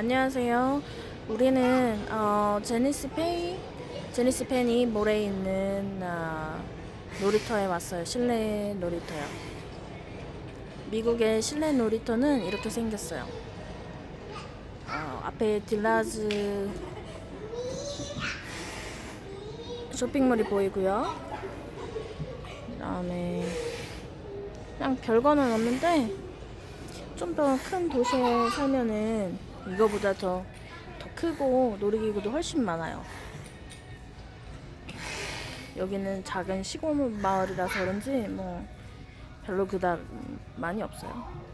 안녕하세요. 우리는 어, 제니스 페이, 제니스 펜이 모레에 있는 아, 놀이터에 왔어요. 실내 놀이터요. 미국의 실내 놀이터는 이렇게 생겼어요. 어, 앞에 딜라즈 쇼핑몰이 보이고요. 그다음에 그냥 별거는 없는데 좀 더 큰 도시에 살면은 이거보다 더, 더 크고 놀이기구도 훨씬 많아요. 여기는 작은 시골 마을이라서 그런지 뭐 별로 그닥 많이 없어요.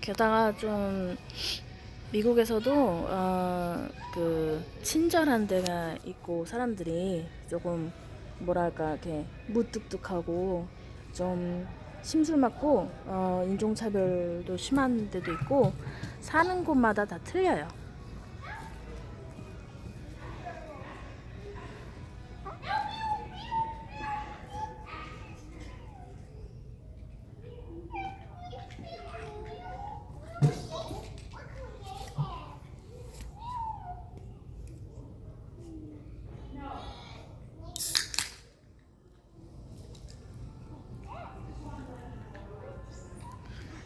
게다가 좀 미국에서도 어, 그 친절한 데가 있고 사람들이 조금 뭐랄까 이렇게 무뚝뚝하고 좀 심술 맞고 어, 인종차별도 심한 데도 있고 사는 곳마다 다 틀려요.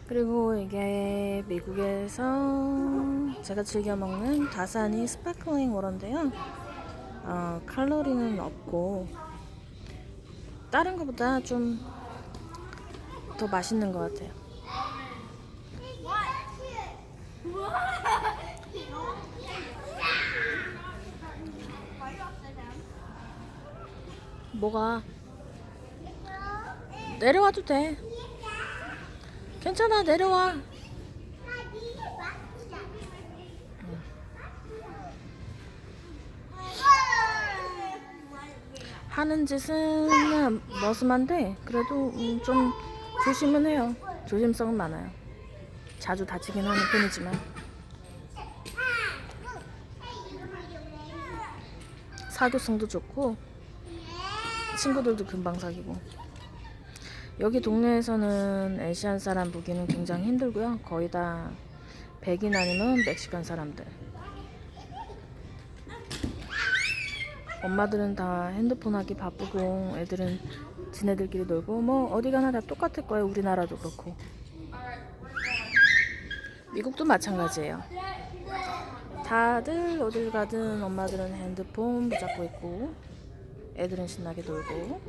그리고 이게 미국에서 제가 즐겨 먹는 다산이 스파클링 워터인데요. 어, 칼로리는 없고 다른 것보다 좀 더 맛있는 것 같아요. 뭐가 내려와도 돼. 괜찮아 내려와. 하는 짓은 머슴한데 그래도 음, 좀 조심은 해요. 조심성은 많아요. 자주 다치긴 하는 편이지만 사교성도 좋고 친구들도 금방 사귀고 여기 동네에서는 아시안 사람 보기는 굉장히 힘들고요. 거의 다 백인 아니면 멕시칸 사람들. 엄마들은 다 핸드폰 하기 바쁘고 애들은 지네들끼리 놀고 뭐 어디 가나 다 똑같을 거예요. 우리나라도 그렇고. 미국도 마찬가지예요. 다들 어딜 가든 엄마들은 핸드폰 붙잡고 있고 애들은 신나게 놀고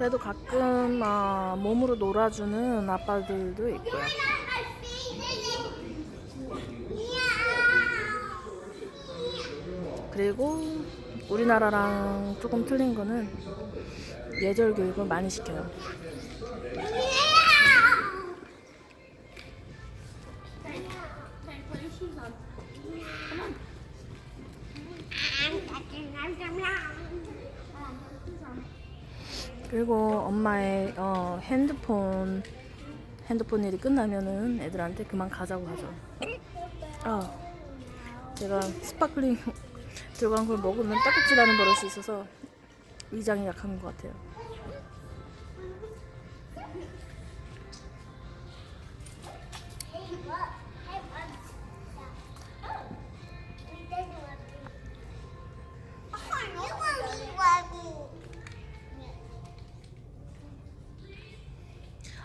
그래도 가끔 아, 몸으로 놀아주는 아빠들도 있고요. 그리고 우리나라랑 조금 틀린 거는 예절 교육을 많이 시켜요. 그리고 엄마의 어, 핸드폰 핸드폰 일이 끝나면은 애들한테 그만 가자고 하죠. 아, 제가 스파클링 들어간 걸 먹으면 딱딱질하는 버릇이 있어서 위장이 약한 것 같아요.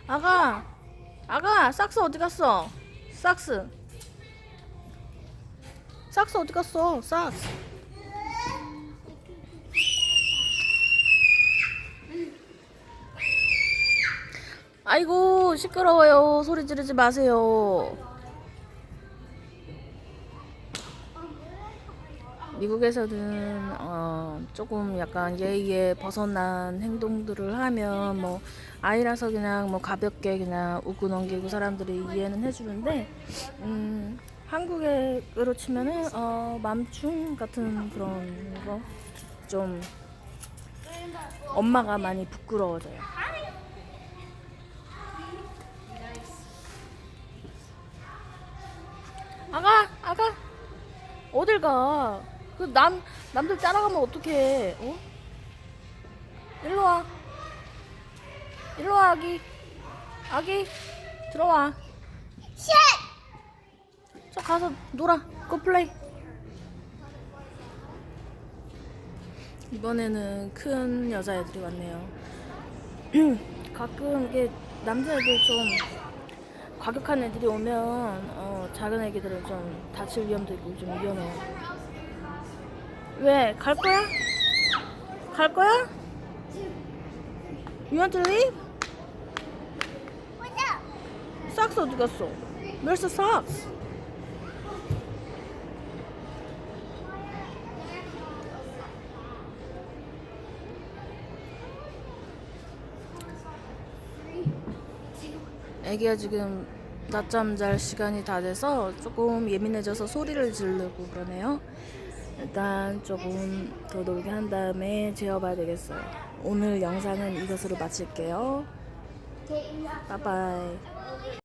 아가, 아가, 삭스 어디 갔어? 삭스. 삭스 어디 갔어? 삭스. 아이고 시끄러워요. 소리 지르지 마세요. 미국에서는 어, 조금 약간 예의에 벗어난 행동들을 하면 뭐 아이라서 그냥 뭐 가볍게 그냥 웃고 넘기고 사람들이 이해는 해주는데 음, 한국으로 치면은 어, 맘충 같은 그런 거 좀 엄마가 많이 부끄러워져요. 아가 아가 어딜 가? 그 남 남들 따라가면 어떡해? 어? 일로 와. 일로 와 아기. 아기 들어와. 저 가서 놀아. 고 플레이. 이번에는 큰 여자애들이 왔네요. 가끔 이게 남자애들 좀 과격한 애들이 오면 어, 작은 애기들은 좀 다칠 위험도 있고 좀 위험해요. 왜? 갈 거야? 갈 거야? You want to leave? 삭스 어디 갔어? Where's the socks? 애기가 지금 낮잠 잘 시간이 다 돼서 조금 예민해져서 소리를 지르고 그러네요. 일단 조금 더 놀게 한 다음에 재워봐야 되겠어요. 오늘 영상은 이것으로 마칠게요. 바이바이.